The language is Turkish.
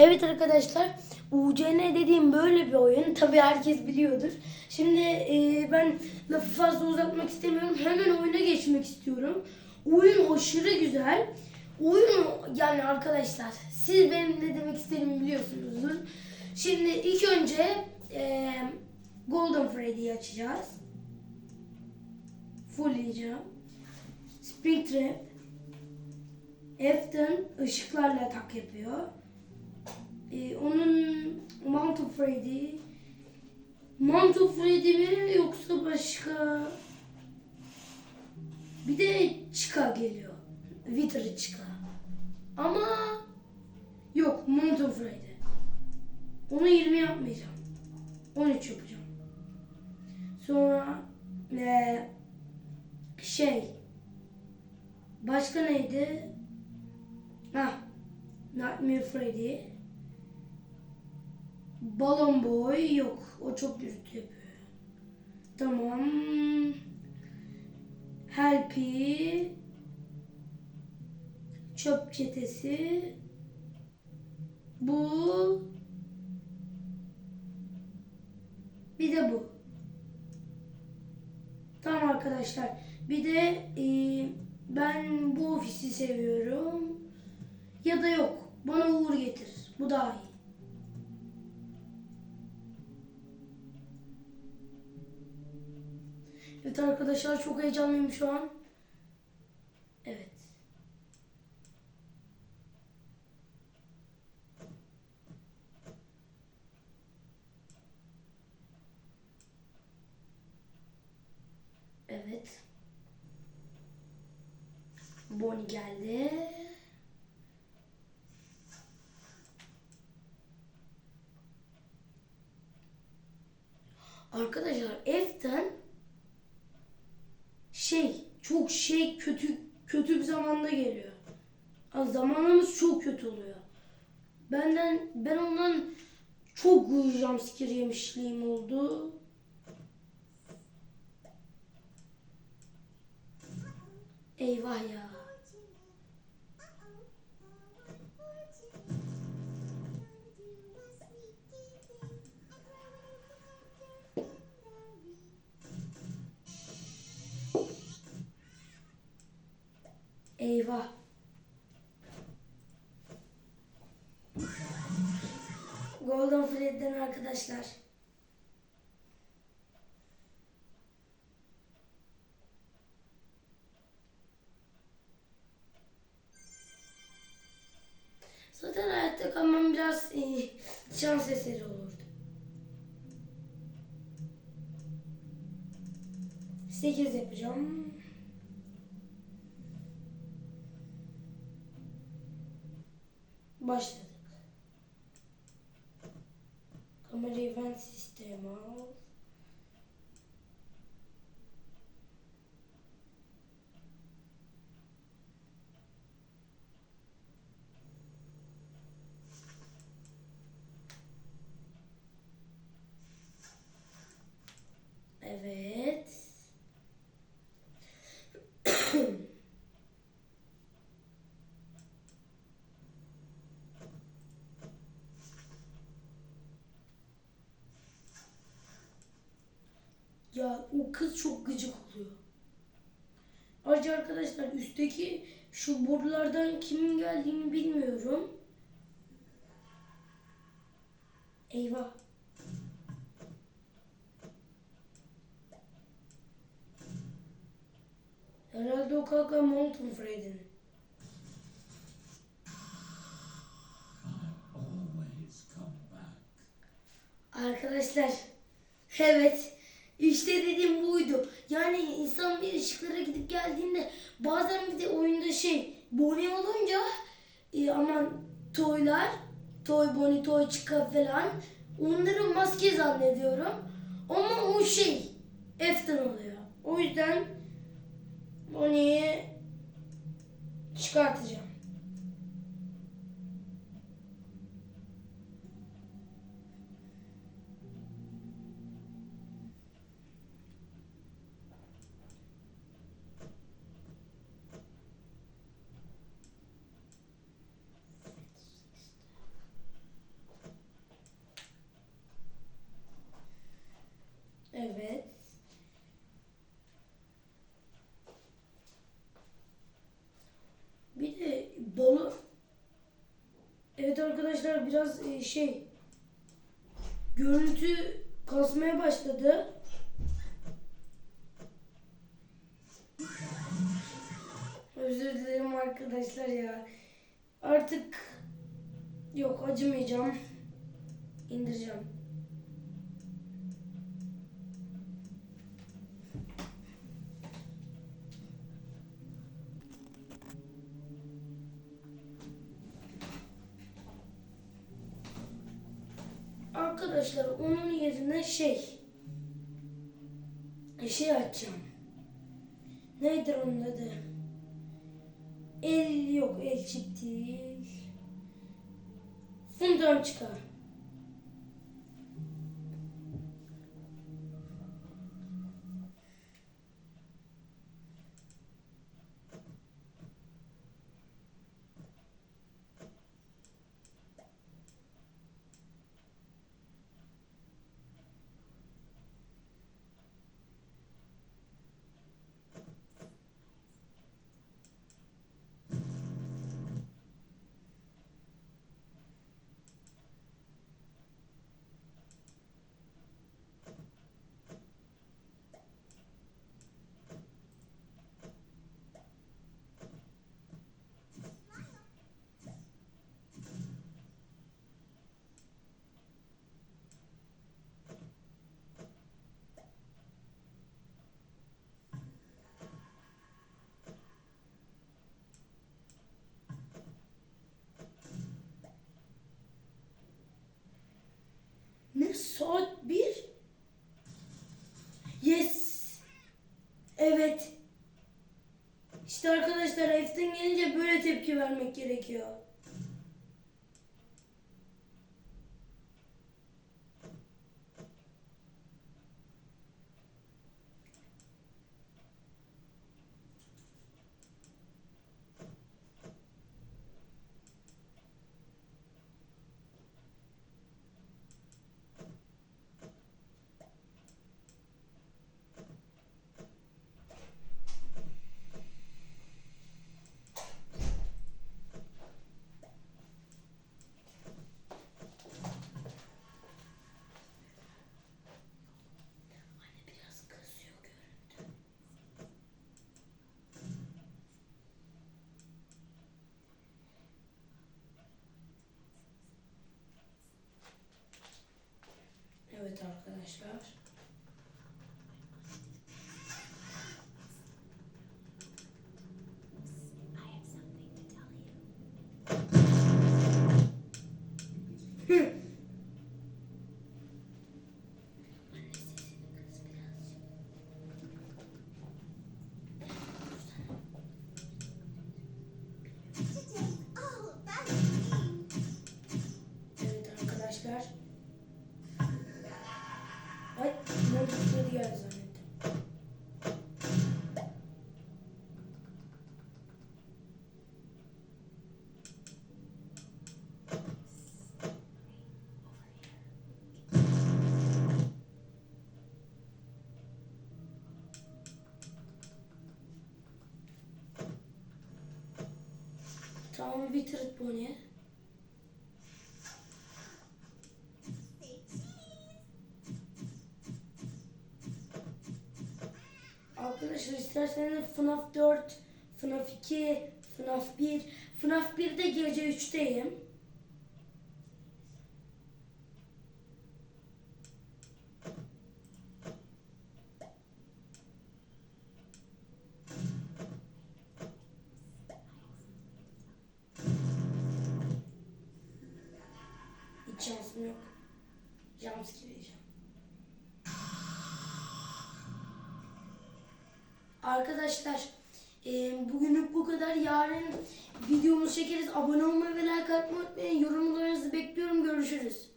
Evet arkadaşlar UCN dediğim böyle bir oyun. Tabii herkes biliyordur. Şimdi e, ben lafı fazla uzatmak istemiyorum. Hemen oyuna geçmek istiyorum. Oyun aşırı güzel. Oyun yani arkadaşlar siz benim ne demek istediğimi biliyorsunuzdur. Şimdi ilk önce e, Golden Freddy'yi açacağız. Fullleyeceğim. Springtrap. Afton ışıklarla atak yapıyor. Ee, onun Mount Freddy Mount Freddy mi yoksa başka bir de Chica geliyor. Wither Chica. Ama yok Mount Freddy. Onu 20 yapmayacağım. 13 yapacağım. Sonra eee, şey başka neydi? Ha Nightmare Freddy. Balon Boy yok. O çok yapıyor. Tamam. Helpy. Çöp çetesi. Bu. Bir de bu. Tamam arkadaşlar. Bir de e, ben bu ofisi seviyorum. Ya da yok. Bana uğur getir. Bu daha iyi. Evet arkadaşlar çok heyecanlıyım şu an. Evet. Evet. Bonnie geldi. Arkadaşlar F'ten şey çok şey kötü kötü bir zamanda geliyor. Zamanımız çok kötü oluyor. Benden ben ondan çok jumpscare yemişliğim oldu. Eyvah ya. Eyvah. Golden Freddy'den arkadaşlar. Zaten hayatta kalmam biraz e, şans eseri olurdu. 8 yapacağım. Başladık. Ya o kız çok gıcık oluyor. Ayrıca arkadaşlar üstteki şu borulardan kimin geldiğini bilmiyorum. Eyvah. Herhalde o always come back. Arkadaşlar evet işte dediğim buydu. Yani insan bir ışıklara gidip geldiğinde bazen bir de oyunda şey Bonnie olunca e, aman toylar toy Bonnie toy çıka falan onları maske zannediyorum. Ama o şey F'ten oluyor. O yüzden Bonnie'yi çıkartacağım. Evet arkadaşlar biraz e, şey görüntü kasmaya başladı. Özür dilerim arkadaşlar ya. Artık yok acımayacağım. İndireceğim. Arkadaşlar onun yerine şey şey açacağım. Nedir onun adı? El yok el çift değil. Fundan çıkar. Ne saat bir? Yes. Evet. İşte arkadaşlar Eftin gelince böyle tepki vermek gerekiyor. Anne biraz kızıyor görüntü. Evet arkadaşlar. Montukları geldi zannettim. Tamam bitirdik isterseniz FNAF 4, FNAF 2, FNAF 1, FNAF 1'de gece 3'teyim. Hiç şansım yok. Jumpscare yiyeceğim. Arkadaşlar e, bugünlük bu kadar. Yarın videomuzu çekeriz. Abone olmayı ve like atmayı unutmayın. Yorumlarınızı bekliyorum. Görüşürüz.